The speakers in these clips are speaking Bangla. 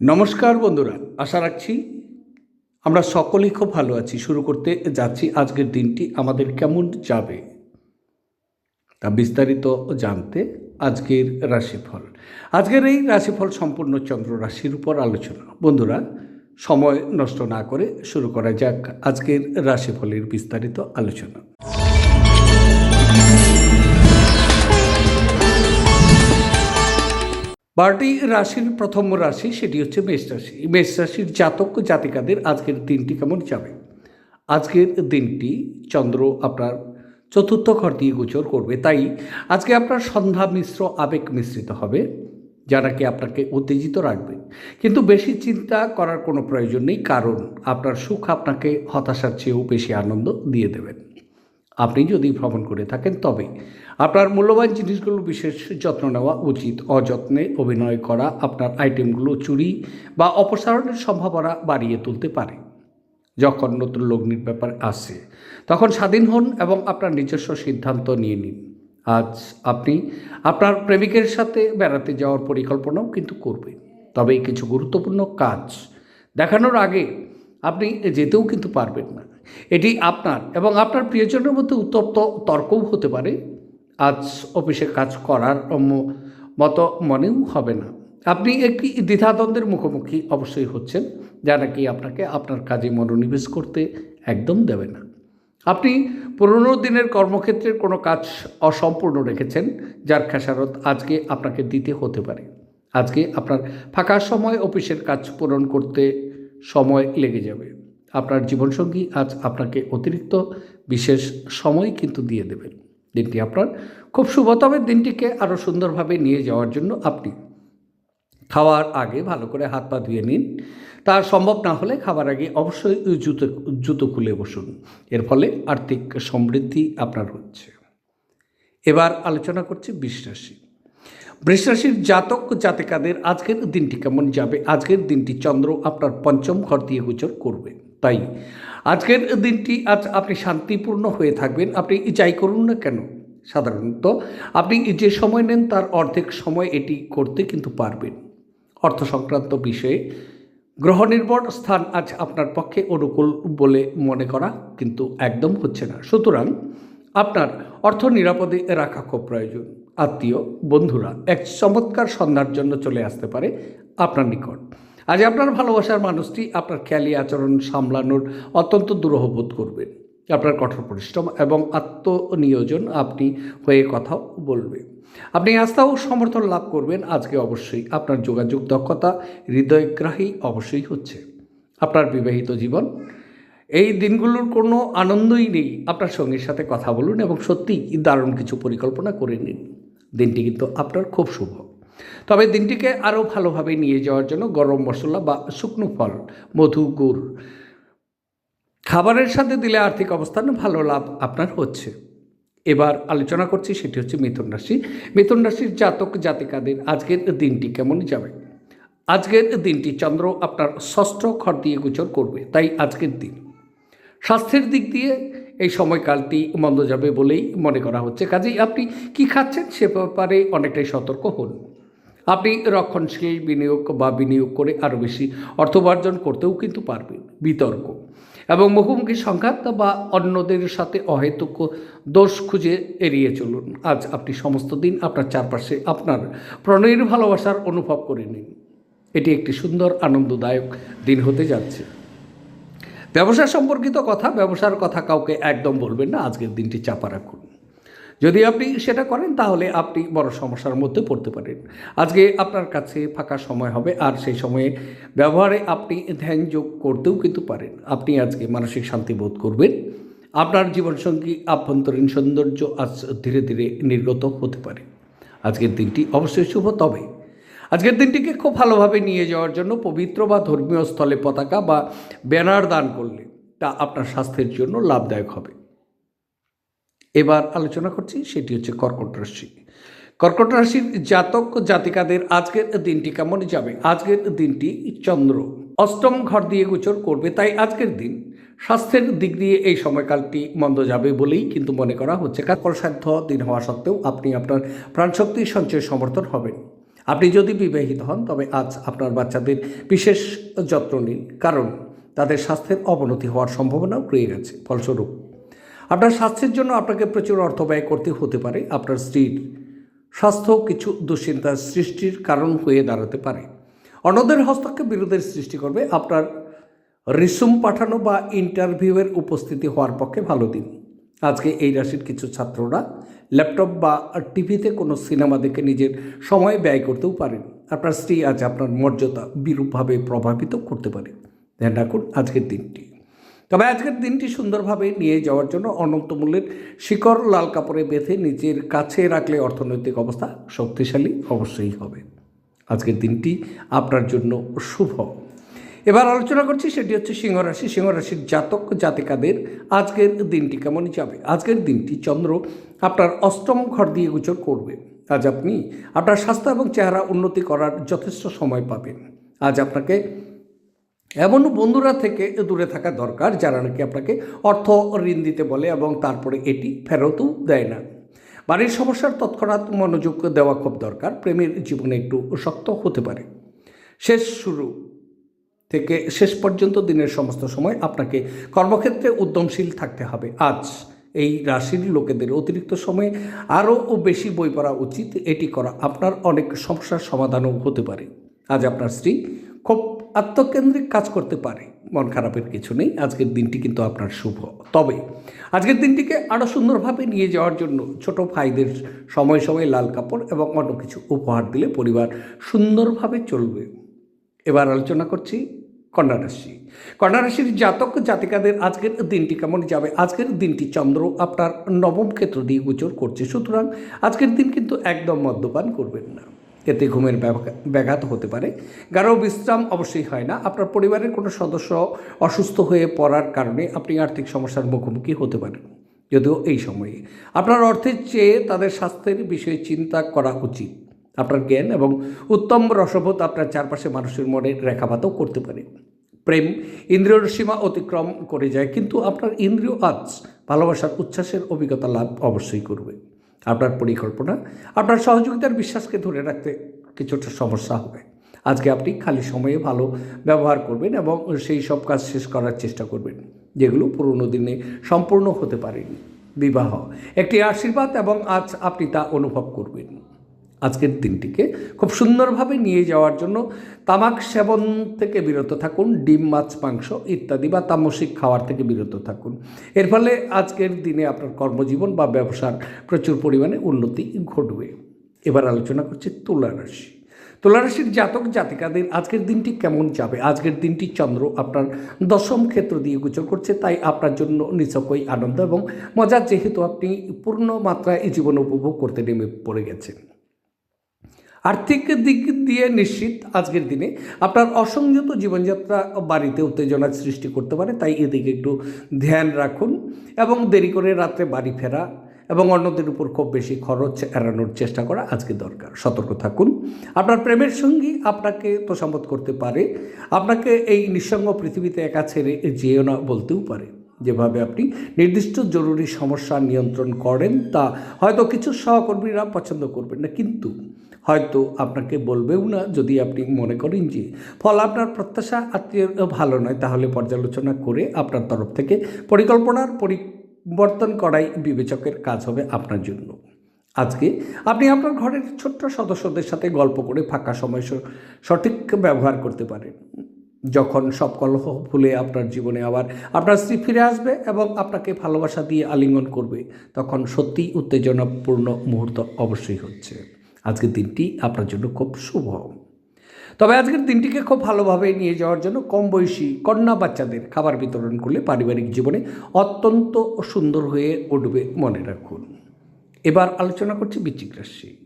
নমস্কার বন্ধুরা, আশা রাখছি আমরা সকলেই খুব ভালো আছি। শুরু করতে যাচ্ছি আজকের দিনটি, আমাদের কেমন যাবে তা বিস্তারিত জানতে আজকের রাশিফল। আজকের এই রাশিফল সম্পূর্ণ চন্দ্র রাশির উপর আলোচনা। বন্ধুরা, সময় নষ্ট না করে শুরু করা যাক আজকের রাশিফলের বিস্তারিত আলোচনা। বারোটি রাশির প্রথম রাশি, সেটি হচ্ছে মেষ রাশি। মেষ রাশির জাতক জাতিকাদের আজকের দিনটি কেমন যাবে? আজকের দিনটি চন্দ্র আপনার চতুর্থ ঘর দিয়ে গোচর করবে, তাই আজকে আপনার সন্ধ্যা মিশ্র আবেগ মিশ্রিত হবে, যারা কি আপনাকে উত্তেজিত রাখবে। কিন্তু বেশি চিন্তা করার কোনো প্রয়োজন নেই, কারণ আপনার সুখ আপনাকে হতাশার চেয়েও বেশি আনন্দ দিয়ে দেবেন আপনি যদি ভ্রমণ করে থাকেন, তবে আপনার মূল্যবান জিনিসগুলো বিশেষ যত্ন নেওয়া উচিত। অযত্নে অভিনয় করা আপনার আইটেমগুলো চুরি বা অপসারণের সম্ভাবনা বাড়িয়ে তুলতে পারে। যখন নতুন লগ্নির ব্যাপার আসে, তখন স্বাধীন হন এবং আপনার নিজস্ব সিদ্ধান্ত নিয়ে নিন। আজ আপনি আপনার প্রেমিকের সাথে বেড়াতে যাওয়ার পরিকল্পনাও কিন্তু করবেন। তবে কিছু গুরুত্বপূর্ণ কাজ দেখানোর আগে আপনি যেতেও কিন্তু পারবেন না। এটি আপনার এবং আপনার প্রিয়জনের মধ্যে উত্তপ্ত তর্কও হতে পারে। আজ অফিসে কাজ করার মতো মনেও হবে না। আপনি একটি দ্বিধাদ্বন্দ্বের মুখোমুখি অবশ্যই হচ্ছেন, যা নাকি আপনাকে আপনার কাজে মনোনিবেশ করতে একদম দেবে না। আপনি পুরনো দিনের কর্মক্ষেত্রের কোনো কাজ অসম্পূর্ণ রেখেছেন, যার খেসারত আজকে আপনাকে দিতে হতে পারে। আজকে আপনার ফাঁকা সময় অফিসের কাজ পূরণ করতে সময় লেগে যাবে। আপনার জীবনসঙ্গী আজ আপনাকে অতিরিক্ত বিশেষ সময় কিন্তু দিয়ে দেবেন। দিনটি আপনার খুব শুভ, তবে দিনটিকে আরও সুন্দরভাবে নিয়ে যাওয়ার জন্য আপনি খাওয়ার আগে ভালো করে হাত পা ধুয়ে নিন। তা সম্ভব না হলে খাবার আগে অবশ্যই জুতো জুতো খুলে বসুন। এর ফলে আর্থিক সমৃদ্ধি আপনার হচ্ছে। এবার আলোচনা করছি বৃষরাশি। বৃষরাশির জাতক জাতিকাদের আজকের দিনটি কেমন যাবে? আজকের দিনটি চন্দ্র আপনার পঞ্চম ঘর দিয়ে গোচর করবে। তাই আজকের দিনটি আজ আপনি শান্তিপূর্ণ হয়ে থাকবেন। আপনি যাই করুন না কেন, সাধারণত আপনি যে সময় নেন তার অর্ধেক সময় এটি করতে কিন্তু পারবেন। অর্থ সংক্রান্ত বিষয়ে গ্রহ নির্ভর স্থান আজ আপনার পক্ষে অনুকূল বলে মনে করা কিন্তু একদম হচ্ছে না। সুতরাং আপনার অর্থ নিরাপদে রাখা খুব প্রয়োজন। আত্মীয়, বন্ধুরা, এক চমৎকার সন্ধ্যার জন্য চলে আসতে পারে আপনার নিকট। আজ আপনার ভালোবাসার মানুষটি আপনার খেয়ালি আচরণ সামলানোর অত্যন্ত দুরহ বোধ করবেন আপনার কঠোর পরিশ্রম এবং আত্মনিয়োজন আপনি হয়ে কথাও বলবে। আপনি আস্থা ও সমর্থন লাভ করবেন। আজকে অবশ্যই আপনার যোগাযোগ দক্ষতা হৃদয়গ্রাহী অবশ্যই হচ্ছে। আপনার বিবাহিত জীবন, এই দিনগুলোর কোনো আনন্দই নেই। আপনার সঙ্গীর সাথে কথা বলুন এবং সত্যিই দারুণ কিছু পরিকল্পনা করে নিন। দিনটি কিন্তু আপনার খুব শুভ। তবে দিনটিকে আরও ভালোভাবে নিয়ে যাওয়ার জন্য গরম মশলা বা শুকনো ফল, মধু, গুড়, খাবারের সাথে দিলে আর্থিক অবস্থান ভালো লাভ আপনার হচ্ছে। এবার আলোচনা করছি সেটি হচ্ছে মিথুন রাশি। মিথুন রাশির জাতক জাতিকাদের আজকের দিনটি কেমন যাবে? আজকের দিনটি চন্দ্র আপনার ষষ্ঠ ঘর দিয়ে গোচর করবে, তাই আজকের দিন। স্বাস্থ্যের দিক দিয়ে এই সময়কালটি মন্দ যাবে বলেই মনে করা হচ্ছে। কাজেই আপনি কি খাচ্ছেন সে ব্যাপারে অনেকটাই সতর্ক হন। আপনি রক্ষণশীল বিনিয়োগ বা বিনিয়োগ করে আরও বেশি অর্থ উপার্জন করতেও কিন্তু পারবেন, বিতর্ক। এবং মুখোমুখি সংঘাত বা অন্যদের সাথে অহেতুক দোষ খুঁজে এড়িয়ে চলুন। আজ আপনি সমস্ত দিন আপনার চারপাশে আপনার প্রণয়ের ভালোবাসার অনুভব করে নিন। এটি একটি সুন্দর, আনন্দদায়ক দিন হতে যাচ্ছে। ব্যবসা সম্পর্কিত কথা, ব্যবসার কথা কাউকে একদম বলবেন না। আজকের দিনটি চাপা রাখুন। যদি আপনি সেটা করেন, তাহলে আপনি বড় সমস্যার মধ্যে পড়তে পারেন। আজকে আপনার কাছে ফাঁকা সময় হবে, আর সেই সময়ে ব্যবহারে আপনি ধ্যান যোগ করতেও কিন্তু পারেন। আপনি আজকে মানসিক শান্তি বোধ করবেন। আপনার জীবনসঙ্গী আভ্যন্তরীণ সৌন্দর্য আজ ধীরে ধীরে নির্গত হতে পারে। আজকের দিনটি অবশ্যই শুভ। তবে আজকের দিনটিকে খুব ভালোভাবে নিয়ে যাওয়ার জন্য পবিত্র বা ধর্মীয় স্থলে পতাকা বা ব্যানার দান করলে তা আপনার স্বাস্থ্যের জন্য লাভদায়ক হবে। এবার আলোচনা করছি, সেটি হচ্ছে কর্কট রাশি। কর্কট রাশির জাতক জাতিকাদের আজকের দিনটি কেমন যাবে? আজকের দিনটি চন্দ্র। অষ্টম ঘর দিয়ে গোচর করবে, তাই আজকের দিন স্বাস্থ্যের দিক দিয়ে এই সময়কালটি মন্দ যাবে বলেই কিন্তু মনে করা হচ্ছে। কাকলসাধ্য দিন হওয়া সত্ত্বেও আপনি আপনার প্রাণশক্তি সঞ্চয় সমর্থন হবেন। আপনি যদি বিবাহিত হন, তবে আজ আপনার বাচ্চাদের বিশেষ যত্ন নিন। কারণ তাদের স্বাস্থ্যের অবনতি হওয়ার সম্ভাবনাও রয়ে গেছে। ফলস্বরূপ আপনার স্বাস্থ্যের জন্য আপনাকে প্রচুর অর্থ ব্যয় করতে হতে পারে। আপনার স্ত্রীর স্বাস্থ্য কিছু দুশ্চিন্তার সৃষ্টির কারণ হয়ে দাঁড়াতে পারে। অন্যদের হস্তক্ষেপ বিরোধের সৃষ্টি করবে। আপনার রিসুম পাঠানো বা ইন্টারভিউয়ের উপস্থিতি হওয়ার পক্ষে ভালো দিন। আজকে এই রাশির কিছু ছাত্ররা ল্যাপটপ বা টিভিতে কোনো সিনেমা দেখে নিজের সময় ব্যয় করতেও পারেন। আপনার স্ত্রী আজ আপনার মর্যাদা বিরূপভাবে প্রভাবিত করতে পারে। ধ্যান রাখুন আজকের দিনটি। তবে আজকের দিনটি সুন্দরভাবে নিয়ে যাওয়ার জন্য অনন্ত মূল্যের শিকড় লাল কাপড়ে বেঁধে নিজের কাছে রাখলে অর্থনৈতিক অবস্থা শক্তিশালী অবশ্যই হবে। আজকের দিনটি আপনার জন্য শুভ। এবার আলোচনা করছি সেটি হচ্ছে সিংহরাশি সিংহরাশির জাতক জাতিকাদের আজকের দিনটি কেমন যাবে? আজকের দিনটি চন্দ্র আপনার অষ্টম ঘর দিয়ে গোচর করবে। আজ আপনি আপনার স্বাস্থ্য এবং চেহারা উন্নতি করার যথেষ্ট সময় পাবেন। আজ আপনাকে এমন বন্ধুরা থেকে দূরে থাকা দরকার যারা নাকি আপনাকে অর্থ ঋণ দিতে বলে এবং তারপরে এটি ফেরতও দেয় না। বাড়ির সমস্যার তৎক্ষণাৎ মনোযোগ দেওয়া খুব দরকার, প্রেমের জীবনে একটু শক্ত হতে পারে। শেষ শুরু থেকে শেষ পর্যন্ত দিনের সমস্ত সময় আপনাকে কর্মক্ষেত্রে উদ্যমশীল থাকতে হবে। আজ এই রাশির লোকেদের অতিরিক্ত সময়ে আরও বেশি বই পড়া উচিত। এটি করা আপনার অনেক সমস্যার সমাধানও হতে পারে। আজ আপনার স্ত্রী খুব আত্মকেন্দ্রিক কাজ করতে পারে। মন খারাপের কিছু নেই। আজকের দিনটি কিন্তু আপনার শুভ। তবে আজকের দিনটিকে আরও সুন্দরভাবে নিয়ে যাওয়ার জন্য ছোট ভাইদের সময় সময় লাল কাপড় এবং অন্য কিছু উপহার দিলে পরিবার সুন্দরভাবে চলবে। এবার আলোচনা করছি কন্যা রাশি। কন্যা রাশির জাতক জাতিকাদের আজকের দিনটি কেমন যাবে? আজকের দিনটি চন্দ্র আপনার নবম ক্ষেত্র দিয়ে গোচর করছে। সুতরাং আজকের দিন কিন্তু একদম মদ্যপান করবেন না। এতে ঘুমের ব্যাঘা- ব্যাঘাত হতে পারে। গাঢ় বিশ্রাম অবশ্যই হয় না। আপনার পরিবারের কোনো সদস্য অসুস্থ হয়ে পড়ার কারণে আপনি আর্থিক সমস্যার মুখোমুখি হতে পারেন, যদিও এই সময়ে। আপনার অর্থের চেয়ে তাদের স্বাস্থ্যের বিষয়ে চিন্তা করা উচিত। আপনার জ্ঞান এবং উত্তম রসবোধ আপনার চারপাশে মানুষের মনে রেখাপাতও করতে পারে। প্রেম ইন্দ্রিয়র সীমা অতিক্রম করে যায়, কিন্তু আপনার ইন্দ্রিয় আজ ভালোবাসার উচ্ছ্বাসের অভিজ্ঞতা লাভ অবশ্যই করবে। আপনার পরিকল্পনা, আপনার সহযোগিতার বিশ্বাসকে ধরে রাখতে কিছুটা সমস্যা হবে। আজকে আপনি খালি সময়ে ভালো ব্যবহার করবেন এবং সেই সব কাজ শেষ করার চেষ্টা করবেন, যেগুলো পুরনো দিনে সম্পূর্ণ হতে পারেনি, বিবাহ। একটি আশীর্বাদ এবং আজ আপনি তা অনুভব করবেন। আজকের দিনটিকে খুব সুন্দরভাবে নিয়ে যাওয়ার জন্য তামাক সেবন থেকে বিরত থাকুন, ডিম, মাছ, মাংস ইত্যাদি বা তামসিক খাওয়ার থেকে বিরত থাকুন। এর ফলে আজকের দিনে আপনার কর্মজীবন বা ব্যবসার প্রচুর পরিমাণে উন্নতি ঘটবে। এবার আলোচনা করছি তুলা রাশি। তুলা রাশির জাতক জাতিকাদের আজকের দিনটি কেমন যাবে? আজকের দিনটি চন্দ্র আপনার দশম ক্ষেত্র দিয়ে গোচর করছে, তাই আপনার জন্য নিছকই আনন্দ এবং মজার যেহেতু আপনি পূর্ণ মাত্রায় জীবন উপভোগ করতে নেমে পড়ে গেছেন। আর্থিক দিক দিয়ে নিশ্চিত আজকের দিনে। আপনার অসংযত জীবনযাত্রা বাড়িতে উত্তেজনার সৃষ্টি করতে পারে, তাই এদিকে একটু ধ্যান রাখুন এবং দেরি করে রাত্রে বাড়ি ফেরা এবং অন্যদের উপর খুব বেশি খরচ এড়ানোর চেষ্টা করা আজকে দরকার। সতর্ক থাকুন। আপনার প্রেমের সঙ্গী আপনাকে তোষামত করতে পারে। আপনাকে এই নিঃসঙ্গ পৃথিবীতে একা ছেড়ে যেও না বলতেও পারে। যেভাবে আপনি নির্দিষ্ট জরুরি সমস্যা নিয়ন্ত্রণ করেন, তা হয়তো কিছু সহকর্মীরা পছন্দ করবেন না। কিন্তু হয়তো আপনাকে বলবেও না যদি আপনি মনে করেন যে, ফল আপনার প্রত্যাশা আত্মীয় ভালো নয়। তাহলে পর্যালোচনা করে আপনার তরফ থেকে পরিকল্পনার পরিবর্তন করাই বিবেচকের কাজ হবে আপনার জন্য। আজকে আপনি আপনার ঘরের ছোট্ট সদস্যদের সাথে গল্প করে ফাঁকা সময় সঠিক ব্যবহার করতে পারেন। যখন সব কলহ ভুলে আপনার জীবনে আবার আপনার স্ত্রী ফিরে আসবে এবং আপনাকে ভালোবাসা দিয়ে আলিঙ্গন করবে, তখন সত্যিই উত্তেজনাপূর্ণ মুহূর্ত অবশ্যই হচ্ছে। আজকের দিনটি আপনার জন্য খুব শুভ। তবে আজকের দিনটিকে খুব ভালোভাবে নিয়ে যাওয়ার জন্য কম বয়সী কন্যা বাচ্চাদের খাবার বিতরণ করলে পারিবারিক জীবনে অত্যন্ত সুন্দর হয়ে উঠবে মনে রাখুন। এবার আলোচনা করছি বৃশ্চিক রাশি।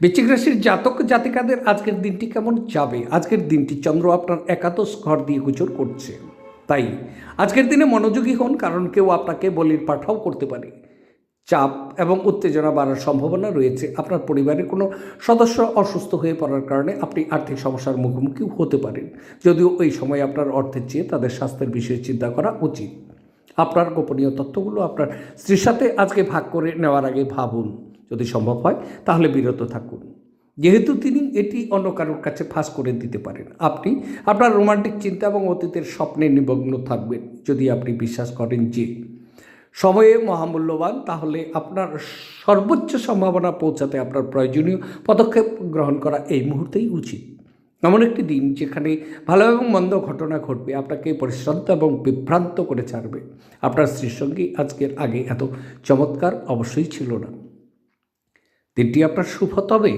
বৃশ্চিক রাশির জাতক জাতিকাদের আজকের দিনটি কেমন যাবে? আজকের দিনটি চন্দ্র আপনার একাদশ ঘর দিয়ে গোচর করছে। তাই আজকের দিনে মনোযোগী হন, কারণ কেউ আপনাকে বলির পাঠাও করতে পারে। চাপ এবং উত্তেজনা বাড়ার সম্ভাবনা রয়েছে। আপনার পরিবারের কোনো সদস্য অসুস্থ হয়ে পড়ার কারণে আপনি আর্থিক সমস্যার মুখোমুখি হতে পারেন। যদিও এই সময় আপনার অর্থের চেয়ে তাদের স্বাস্থ্যের বিষয়ে চিন্তা করা উচিত। আপনার গোপনীয় তথ্যগুলো আপনার স্ত্রীর সাথে আজকে ভাগ করে নেওয়ার আগে ভাবুন। যদি সম্ভব হয়, তাহলে বিরত থাকুন। যেহেতু তিনি এটি অন্য কারোর কাছে ফাঁস করে দিতে পারেন। আপনি আপনার রোমান্টিক চিন্তা এবং অতীতের স্বপ্নে নিমগ্ন থাকবেন, যদি আপনি বিশ্বাস করেন যে সময়ে মহামূল্যবান, তাহলে আপনার সর্বোচ্চ সম্ভাবনা পৌঁছাতে আপনার প্রয়োজনীয় পদক্ষেপ গ্রহণ করা এই মুহূর্তেই উচিত। এমন একটি দিন যেখানে ভালো এবং মন্দ ঘটনা ঘটবে, আপনাকে পরিশ্রান্ত এবং বিভ্রান্ত করে ছাড়বে। আপনার স্ত্রীর সঙ্গে আজকের আগে এত চমৎকার অবশ্যই ছিল না। দিনটি আপনার শুভ তবে।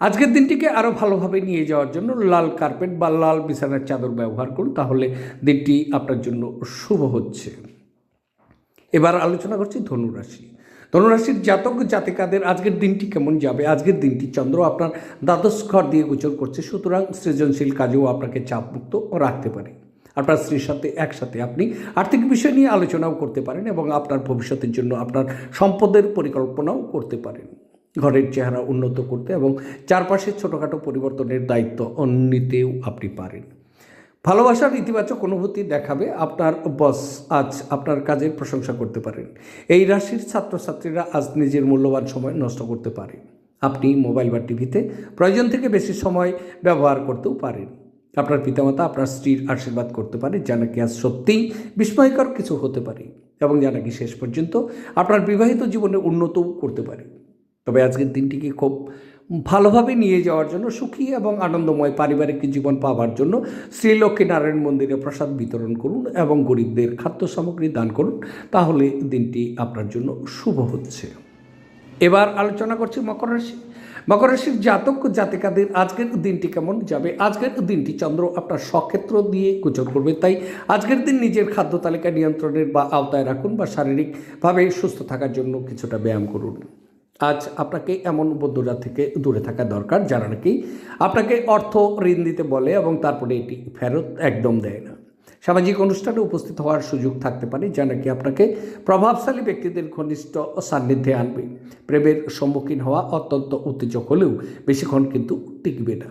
আজকের দিনটিকে আরও ভালোভাবে নিয়ে যাওয়ার জন্য লাল কার্পেট বা লাল বিছানার চাদর ব্যবহার করুন, তাহলে দিনটি আপনার জন্য শুভ হচ্ছে। এবার আলোচনা করছি ধনুরাশি। ধনুরাশির জাতক জাতিকাদের আজকের দিনটি কেমন যাবে? আজকের দিনটি চন্দ্র আপনার দ্বাদশ ঘর দিয়ে গোচর করছে, সুতরাং সৃজনশীল কাজেও আপনাকে চাপমুক্ত রাখতে পারে। আপনার স্ত্রীর সাথে একসাথে আপনি আর্থিক বিষয় নিয়ে আলোচনাও করতে পারেন এবং আপনার ভবিষ্যতের জন্য আপনার সম্পদের পরিকল্পনাও করতে পারেন। ঘরের চেহারা উন্নত করতে এবং চারপাশের ছোটোখাটো পরিবর্তনের দায়িত্ব নিতেও আপনি পারেন। ভালোবাসার ইতিবাচক অনুভূতি দেখাবে আপনার বস আজ আপনার কাজের প্রশংসা করতে পারেন। এই রাশির ছাত্রছাত্রীরা আজ নিজের মূল্যবান সময় নষ্ট করতে পারে। আপনি মোবাইল বা টিভিতে প্রয়োজন থেকে বেশি সময় ব্যবহার করতেও পারেন। আপনার পিতামাতা আপনার স্ত্রীর আশীর্বাদ করতে পারে যা নাকি আজ সত্যিই বিস্ময়কর কিছু হতে পারে এবং যা নাকি শেষ পর্যন্ত আপনার বিবাহিত জীবনে উন্নতও করতে পারে। তবে আজকের দিনটিকে খুব ভালোভাবে নিয়ে যাওয়ার জন্য সুখী এবং আনন্দময় পারিবারিক জীবন পাওয়ার জন্য শ্রীলক্ষ্মী নারায়ণ মন্দিরে প্রসাদ বিতরণ করুন এবং গরিবদের খাদ্য সামগ্রী দান করুন। তাহলে দিনটি আপনার জন্য শুভ হচ্ছে। এবার আলোচনা করছি মকর রাশি। মকর রাশির জাতক জাতিকাদের আজকের দিনটি কেমন যাবে? আজকের দিনটি চন্দ্র আপনার সক্ষেত্র দিয়ে গোচর করবে, তাই আজকের দিন নিজের খাদ্য তালিকা নিয়ন্ত্রণের বা আওতায় রাখুন বা শারীরিকভাবে সুস্থ থাকার জন্য কিছুটা ব্যায়াম করুন। আজ আপনাকে এমন বন্ধুরা থেকে দূরে থাকা দরকার যারা নাকি আপনাকে অর্থ ঋণ দিতে বলে এবং তারপরে এটি ফেরত একদম দেয় না। সামাজিক অনুষ্ঠানে উপস্থিত হওয়ার সুযোগ থাকতে পারে যা নাকি আপনাকে প্রভাবশালী ব্যক্তিদের ঘনিষ্ঠ সান্নিধ্যে আনবে। প্রেমের সম্মুখীন হওয়া অত্যন্ত উত্তেজক হলেও বেশিক্ষণ কিন্তু টিকবে না।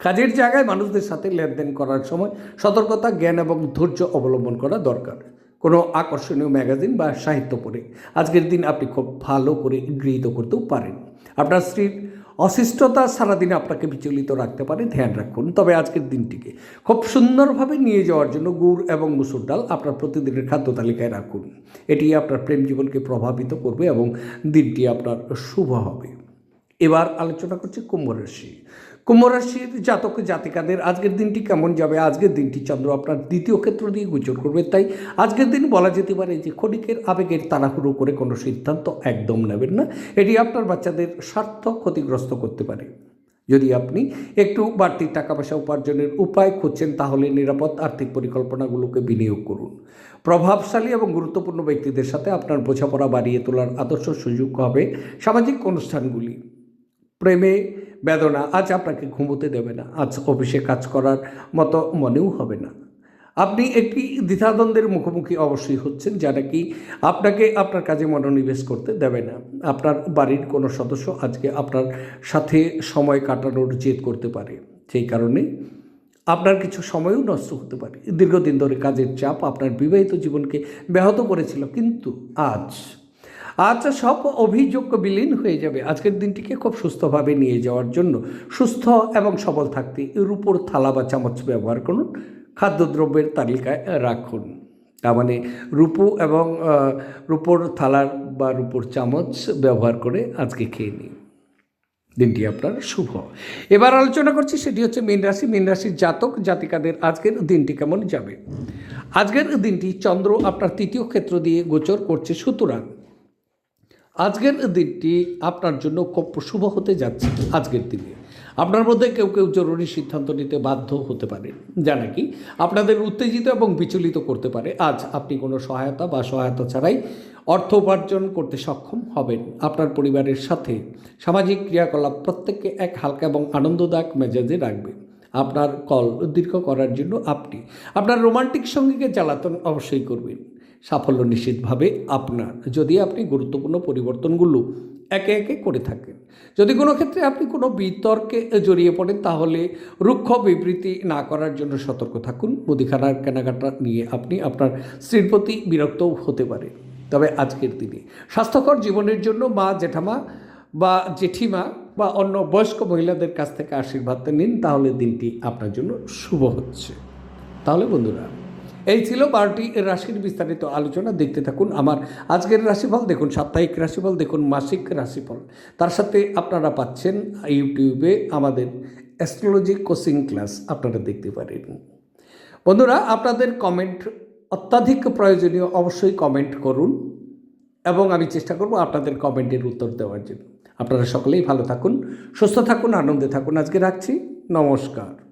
কাজের জায়গায় মানুষদের সাথে লেনদেন করার সময় সতর্কতা, জ্ঞান এবং ধৈর্য অবলম্বন করা দরকার। কোনো আকর্ষণীয় ম্যাগাজিন বা সাহিত্য পড়ে। আজকের দিন আপনি খুব ভালো করে গৃহীত করতেও পারেন। আপনার স্ত্রীর অসিষ্টতা সারাদিন আপনাকে বিচলিত রাখতে পারে, ধ্যান রাখুন। তবে আজকের দিনটিকে খুব সুন্দরভাবে নিয়ে যাওয়ার জন্য গুড় এবং মুসুর ডাল আপনার প্রতিদিনের খাদ্য তালিকায় রাখুন। এটি আপনার প্রেম জীবনকে প্রভাবিত করবে এবং দিনটি আপনার শুভ হবে। এবার আলোচনা করছি কুম্ভ রাশি। কুম্ভ রাশির জাতক জাতিকাদের আজকের দিনটি কেমন যাবে? আজকের দিনটি চন্দ্র আপনার দ্বিতীয় ক্ষেত্র দিয়ে গোচর করবে, তাই আজকের দিন বলা যেতে পারে যে ক্ষণিকের আবেগের তাড়াহুড়ো করে কোনো সিদ্ধান্ত একদম নেবেন না। এটি আপনার বাচ্চাদের স্বার্থ ক্ষতিগ্রস্ত করতে পারে। যদি আপনি একটু বাড়তি টাকা পয়সা উপার্জনের উপায় খুঁজছেন, তাহলে নিরাপদ আর্থিক পরিকল্পনাগুলোকে বিনিয়োগ করুন। প্রভাবশালী এবং গুরুত্বপূর্ণ ব্যক্তিদের সাথে আপনার বোঝাপড়া বাড়িয়ে তোলার আদর্শ সুযোগ হবে সামাজিক অনুষ্ঠানগুলি। প্রেমে বেদনা আজ আপনাকে ঘুমোতে দেবে না। আজ অফিসে কাজ করার মতো মনেও হবে না। আপনি একটি দ্বিধাদ্বন্দ্বের মুখোমুখি অবশ্যই হচ্ছেন, যা নাকি আপনাকে আপনার কাজে মনোনিবেশ করতে দেবে না। আপনার বাড়ির কোনো সদস্য আজকে আপনার সাথে সময় কাটানোর জেদ করতে পারে। সেই কারণে আপনার কিছু সময়ও নষ্ট হতে পারে। দীর্ঘদিন ধরে কাজের চাপ আপনার বিবাহিত জীবনকে ব্যাহত করেছিল, কিন্তু আজ আচ্ছা সব অভিযোগ বিলীন হয়ে যাবে। আজকের দিনটিকে খুব সুস্থভাবে নিয়ে যাওয়ার জন্য সুস্থ এবং সবল থাকতে এর উপর থালা বা চামচ ব্যবহার করুন। খাদ্যদ্রব্যের তালিকায় রাখুন। তার মানে রূপো এবং রূপোর থালার বা রূপোর চামচ ব্যবহার করে আজকে খেয়ে নিন। দিনটি আপনার শুভ। এবার আলোচনা করছি সেটি হচ্ছে মীন রাশি। মীন রাশির জাতক জাতিকাদের আজকের দিনটি কেমন যাবে? আজকের দিনটি চন্দ্র আপনার তৃতীয় ক্ষেত্র দিয়ে গোচর করছে সুতরাং আজকের দিনটি আপনার জন্য খুব শুভ হতে যাচ্ছে আজকের দিনে। আপনার মধ্যে কেউ কেউ জরুরি সিদ্ধান্ত নিতে বাধ্য হতে পারে। যা নাকি আপনাদের উত্তেজিত এবং বিচলিত করতে পারে। আজ আপনি কোনো সহায়তা বা সহায়তা ছাড়াই অর্থ উপার্জন করতে সক্ষম হবেন। আপনার পরিবারের সাথে সামাজিক ক্রিয়াকলাপ প্রত্যেককে এক হালকা এবং আনন্দদায়ক মেজাজে রাখবে। আপনার কল দীর্ঘ করার জন্য আপনি আপনার রোমান্টিক সঙ্গীকে জ্বালাতন অবশ্যই করবেন। সাফল্য নিশ্চিতভাবে আপনার। যদি আপনি গুরুত্বপূর্ণ পরিবর্তনগুলো একে একে করে থাকেন, যদি কোনো ক্ষেত্রে আপনি কোনো বিতর্কে জড়িয়ে পড়েন, তাহলে রুক্ষ বিবৃতি না করার জন্য সতর্ক থাকুন। মুদিখানার কেনাকাটা নিয়ে আপনি আপনার স্ত্রীর প্রতি বিরক্তও হতে পারে। তবে আজকের দিনে স্বাস্থ্যকর জীবনের জন্য মা, জেঠামা বা জেঠিমা বা অন্য বয়স্ক মহিলাদের কাছ থেকে আশীর্বাদ নিন, তাহলে দিনটি আপনার জন্য শুভ হচ্ছে। তাহলে বন্ধুরা, এই ছিল বারোটি রাশির বিস্তারিত আলোচনা। দেখতে থাকুন আমার আজকের রাশিফল, দেখুন সাপ্তাহিক রাশিফল, দেখুন মাসিক রাশিফল। তার সাথে আপনারা পাচ্ছেন ইউটিউবে আমাদের অ্যাস্ট্রোলজি কোচিং ক্লাস, আপনারা দেখতে পারেন। বন্ধুরা, আপনাদের কমেন্ট অত্যাধিক প্রয়োজনীয় অবশ্যই কমেন্ট করুন এবং আমি চেষ্টা করব আপনাদের কমেন্টের উত্তর দেওয়ার জন্য। আপনারা সকলেই ভালো থাকুন সুস্থ থাকুন আনন্দে থাকুন। আজকে রাখছি। নমস্কার।